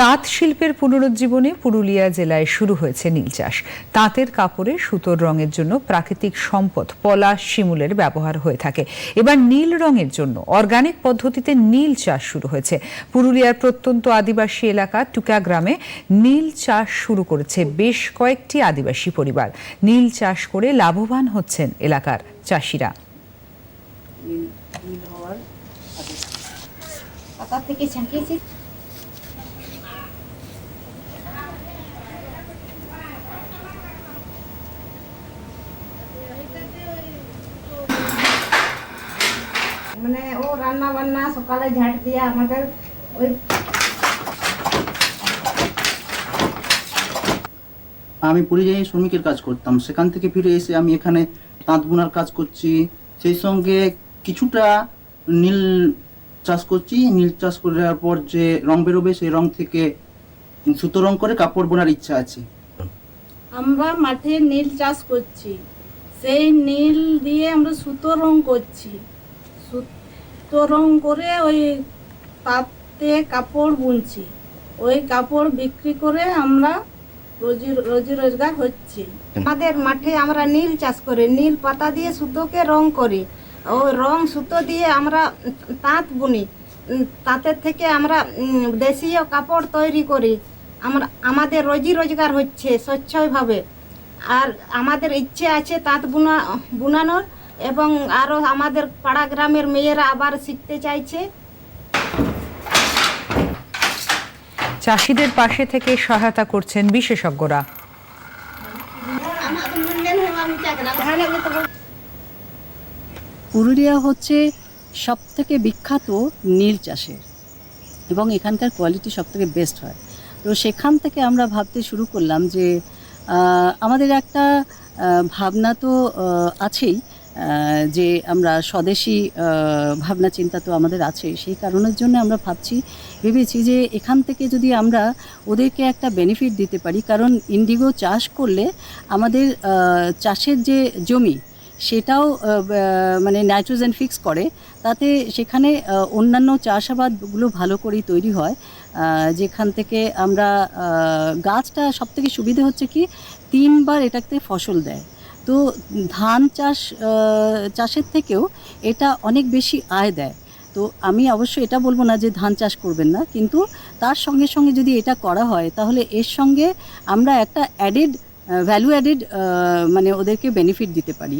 তাঁত শিল্পের পুনরুজ্জীবনে পুরুলিয়া জেলায় শুরু হয়েছে নীল চাষ। তাঁতের কাপড়ে সুতোর রঙের জন্য প্রাকৃতিক সম্পদ পলাশ শিমুলের ব্যবহার হয়ে থাকে। এবার নীল রঙের জন্য অর্গানিক পদ্ধতিতে নীল চাষ শুরু হয়েছে। পুরুলিয়ার প্রত্যন্ত আদিবাসী এলাকা টুকা গ্রামে নীল চাষ শুরু করেছে বেশ কয়েকটি আদিবাসী পরিবার। নীল চাষ করে লাভবান হচ্ছেন এলাকার চাষিরা। থেকে মানে ও রান্না বান্না সকালে ঝাড় দিয়ে আমাদের ওই আমি পরিযায়ী শ্রমিকের কাজ করতাম। সেখান থেকে ফিরে এসে আমি এখানে তাঁত বোনার কাজ করছি। সেই সঙ্গে কিছুটা নীল চাষ করছি। নীল চাষ করার পর যে রং বেরোবে সেই রং থেকে সুতো রং করে কাপড় বোনার ইচ্ছা আছে। আমরা মাঠে নীল চাষ করছি। সেই নীল দিয়ে আমরা সুতো রং করছি। সুতো রং করে ওই তাতে কাপড় বুনছি। ওই কাপড় বিক্রি করে আমরা রোজি রোজি রোজগার হচ্ছে। আমাদের মাঠে আমরা নীল চাষ করি, নীল পাতা দিয়ে সুতোকে রং করি। ওই রং সুতো দিয়ে আমরা তাঁত বুনি। তাঁতের থেকে আমরা দেশীয় কাপড় তৈরি করি। আমরা, আমাদের রোজি রোজগার হচ্ছে স্বচ্ছভাবে। আর আমাদের ইচ্ছে আছে তাঁত বুনা, বুনানোর। এবং আরও আমাদের পাড়া গ্রামের মেয়েরা আবার শিখতে চাইছে। চাষিদের পাশে থেকে সহায়তা করছেন বিশেষজ্ঞরা। পুরুলিয়া হচ্ছে সব থেকে বিখ্যাত নীল চাষের এবং এখানকার কোয়ালিটি সব থেকে বেস্ট হয়। তো সেখান থেকে আমরা ভাবতে শুরু করলাম যে আমাদের একটা ভাবনা তো আছেই যে আমরা স্বদেশি ভাবনা, চিন্তা তো আমাদের আছেই সেই কারণের জন্য আমরা ভাবছি, ভেবেছি যে এখান থেকে যদি আমরা ওদেরকে একটা বেনিফিট দিতে পারি, কারণ ইন্ডিগো চাষ করলে আমাদের চাষের যে জমি, সেটাও মানে নাইট্রোজেন ফিক্স করে। তাতে সেখানে অন্যান্য চাষাবাদগুলো ভালো করেই তৈরি হয়। যেখান থেকে আমরা গাছটা সব থেকে সুবিধে হচ্ছে কি, তিনবার এটাতে ফসল দেয়। তো ধান চাষ চাষের থেকেও এটা অনেক বেশি আয় দেয়। তো আমি অবশ্য এটা বলব না যে ধান চাষ করবেন না, কিন্তু তার সঙ্গে সঙ্গে যদি এটা করা হয়, তাহলে এর সঙ্গে আমরা একটা অ্যাডেড ভ্যালু অ্যাডেড মানে ওদেরকে বেনিফিট দিতে পারি।